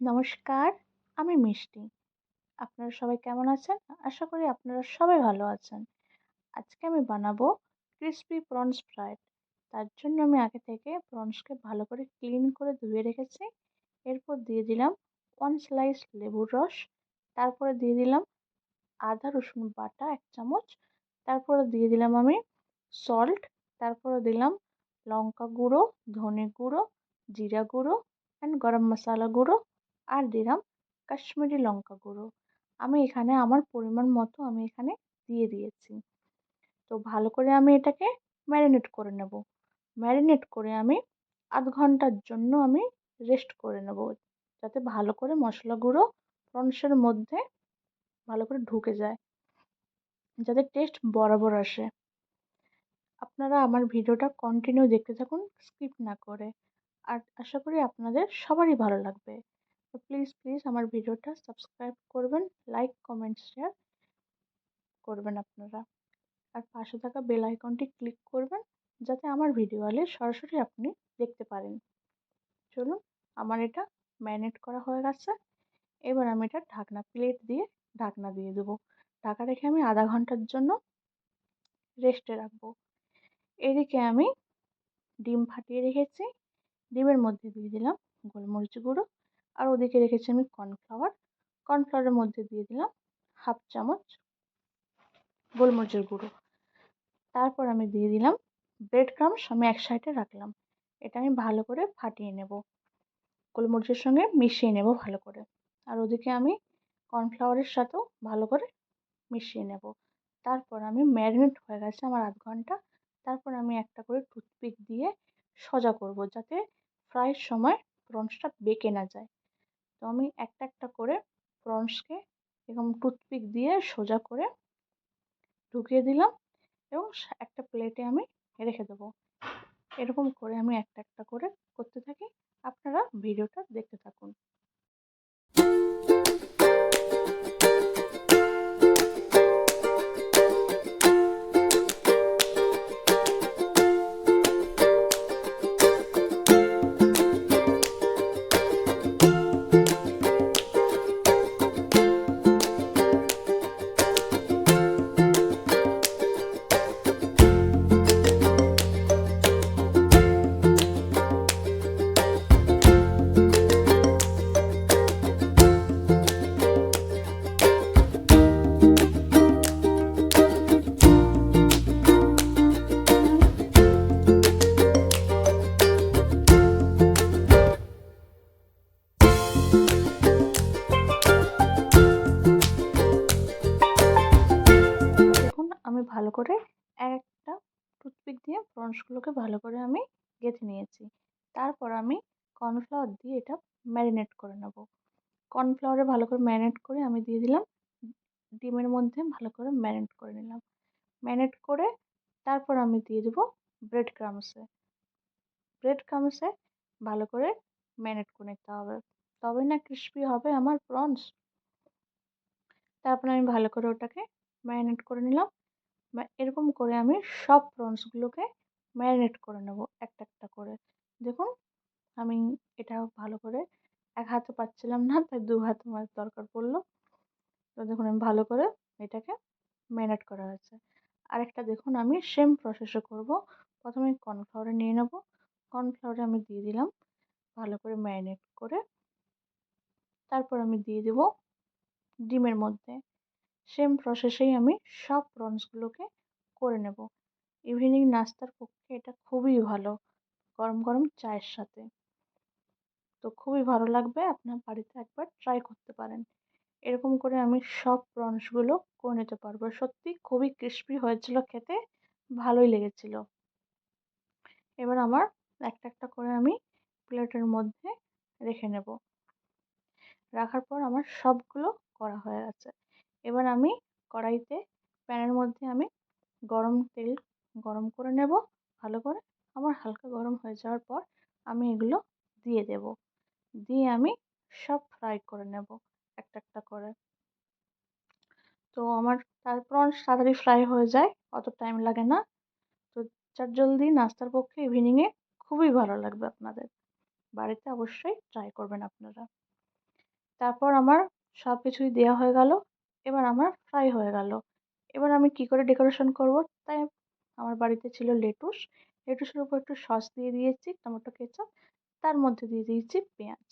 নমস্কার, আমি মিষ্টি। আপনারা সবাই কেমন আছেন? আশা করি আপনারা সবাই ভালো আছেন। আজকে আমি বানাবো ক্রিসপি প্রনস ফ্রাইড তার জন্য আমি আগে থেকে প্রনসকে ভালো করে ক্লিন করে ধুয়ে রেখেছি। এরপর দিয়ে দিলাম ওয়ান স্লাইস লেবুর রস। তারপরে দিয়ে দিলাম আদা, রসুন বাটা এক চামচ। তারপরে দিয়ে দিলাম আমি সল্ট তারপরে দিলাম লঙ্কা গুঁড়ো, ধনে গুঁড়ো, জিরা গুঁড়ো অ্যান্ড গরম মশলা গুঁড়ো। আর দিলাম কাশ্মীরি লঙ্কা গুঁড়ো। আমি এখানে আমার পরিমাণ মতো আমি এখানে দিয়ে দিয়েছি। তো ভালো করে আমি এটাকে ম্যারিনেট করে নেব। ম্যারিনেট করে আমি আধ ঘণ্টার জন্য আমি রেস্ট করে নেব। যাতে ভালো করে মশলা গুঁড়ো প্রনসের মধ্যে ভালো করে ঢুকে যায়। যাতে টেস্ট বরাবর আসে। আপনারা আমার ভিডিওটা কন্টিনিউ দেখতে থাকুন স্কিপ না করে। আর আশা করি আপনাদের সবারই ভালো লাগবে। তো প্লিজ প্লিজ আমার ভিডিওটা সাবস্ক্রাইব করবেন লাইক কমেন্ট শেয়ার করবেন আপনারা। আর পাশে থাকা বেল আইকনটি ক্লিক করবেন, যাতে আমার ভিডিও আলে সরাসরি আপনি দেখতে পারেন। চলুন, আমার এটা ম্যারিনেট করা হয়ে গেছে। এবার আমি এটা ঢাকনা প্লেট দিয়ে ঢাকনা দিয়ে দেবো। ঢাকা রেখে আমি আধা ঘণ্টার জন্য রেস্টে রাখব। এদিকে আমি ডিম ফাটিয়ে রেখেছি। ডিমের মধ্যে দিয়ে দিলাম গোলমরিচ গুঁড়ো। আর ওদিকে রেখেছি আমি কর্নফ্লাওয়ার। কর্নফ্লাওয়ারের মধ্যে দিয়ে দিলাম হাফ চামচ গোলমরিচের গুঁড়ো। তারপর আমি দিয়ে দিলাম ব্রেড ক্রামস আমি এক সাইডে রাখলাম। এটা আমি ভালো করে ফাটিয়ে নেব। গোলমরিচের সঙ্গে মিশিয়ে নেব ভালো করে। আর ওদিকে আমি কর্নফ্লাওয়ারের সাথেও ভালো করে মিশিয়ে নেব। তারপর আমি ম্যারিনেট হয়ে গেছে আমার আধ ঘণ্টা। তারপর আমি একটা করে টুথপিক দিয়ে সোজা করব যাতে ফ্রাইয়ের সময় প্রনসটা বেঁকে না যায়। তো আমি একটা একটা করে প্রনসকে এরকম টুথপিক দিয়ে সোজা করে ঢুকিয়ে দিলাম এবং একটা প্লেটে আমি রেখে দেবো। এরকম করে আমি একটা একটা করে করতে থাকি। আপনারা ভিডিওটা দেখতে থাকুন। টুথপিক দিয়ে প্রনসগুলোকে ভালো করে আমি গেঁথে নিয়েছি। তারপর আমি কর্নফ্লাওয়ার দিয়ে এটা ম্যারিনেট করে নেব। কর্নফ্লাওয়ারে ভালো করে ম্যারিনেট করে আমি দিয়ে দিলাম, ডিমের মধ্যে ভালো করে ম্যারিনেট করে নিলাম। ম্যারিনেট করে তারপর আমি দিয়ে দেবো ব্রেড ক্রামসে। ব্রেড ক্রামসে ভালো করে ম্যারিনেট করে নিতে হবে। তবেই না ক্রিস্পি হবে আমার প্রনস তারপর আমি ভালো করে ওটাকে ম্যারিনেট করে নিলাম। এরকম করে আমি সব প্রনসগুলোকে ম্যারিনেট করে নেব একটা একটা করে। দেখুন, আমি এটা ভালো করে এক হাতে পাচ্ছিলাম না, তাই দু হাতে আমার দরকার পড়ল। তো দেখুন, আমি ভালো করে এটাকে ম্যারিনেট করা হয়েছে। আরেকটা দেখুন, আমি সেম প্রসেসে করব। প্রথমে কর্নফ্লাওয়ারে নিয়ে নেব। কর্নফ্লাওয়ারে আমি দিয়ে দিলাম ভালো করে ম্যারিনেট করে। তারপর আমি দিয়ে দেব ডিমের মধ্যে। সেম প্রসেসেই আমি সব প্রনসগুলোকে করে নেব। ইভিনিং নাস্তার পক্ষে এটা খুবই ভালো, গরম গরম চায়ের সাথে। তো খুবই ভালো লাগবে, আপনার বাড়িতে একবার ট্রাই করতে পারেন। এরকম করে আমি সব প্রনসগুলো করে নিতে পারব। সত্যি খুবই ক্রিস্পি হয়েছিল খেতে, ভালোই লেগেছিল। এবার আমার একটা একটা করে আমি প্লেটের মধ্যে রেখে নেব। রাখার পর আমার সবগুলো করা হয়ে গেছে এবার আমি কড়াইতে প্যানের মধ্যে আমি গরম তেল গরম করে নেব। ভালো করে আমার হালকা গরম হয়ে যাওয়ার পর আমি এগুলো দিয়ে দেব। দিয়ে আমি সব ফ্রাই করে নেব একটা একটা করে। তো আমার তারপর তাড়াতাড়ি ফ্রাই হয়ে যায়, অত টাইম লাগে না। তো চার জলদি নাস্তার পক্ষে ইভিনিংয়ে খুবই ভালো লাগবে আপনাদের। বাড়িতে অবশ্যই ট্রাই করবেন আপনারা। তারপর আমার সব কিছুই দেওয়া হয়ে গেল। এবার আমার ফ্রাই হয়ে গেল। এবার আমি কী করে ডেকোরেশন করব? তাই আমার বাড়িতে ছিল লেটুস লেটুসের উপর একটু সস দিয়ে দিয়েছি টমেটো কেচাপ তার মধ্যে দিয়ে দিয়েছি পেঁয়াজ।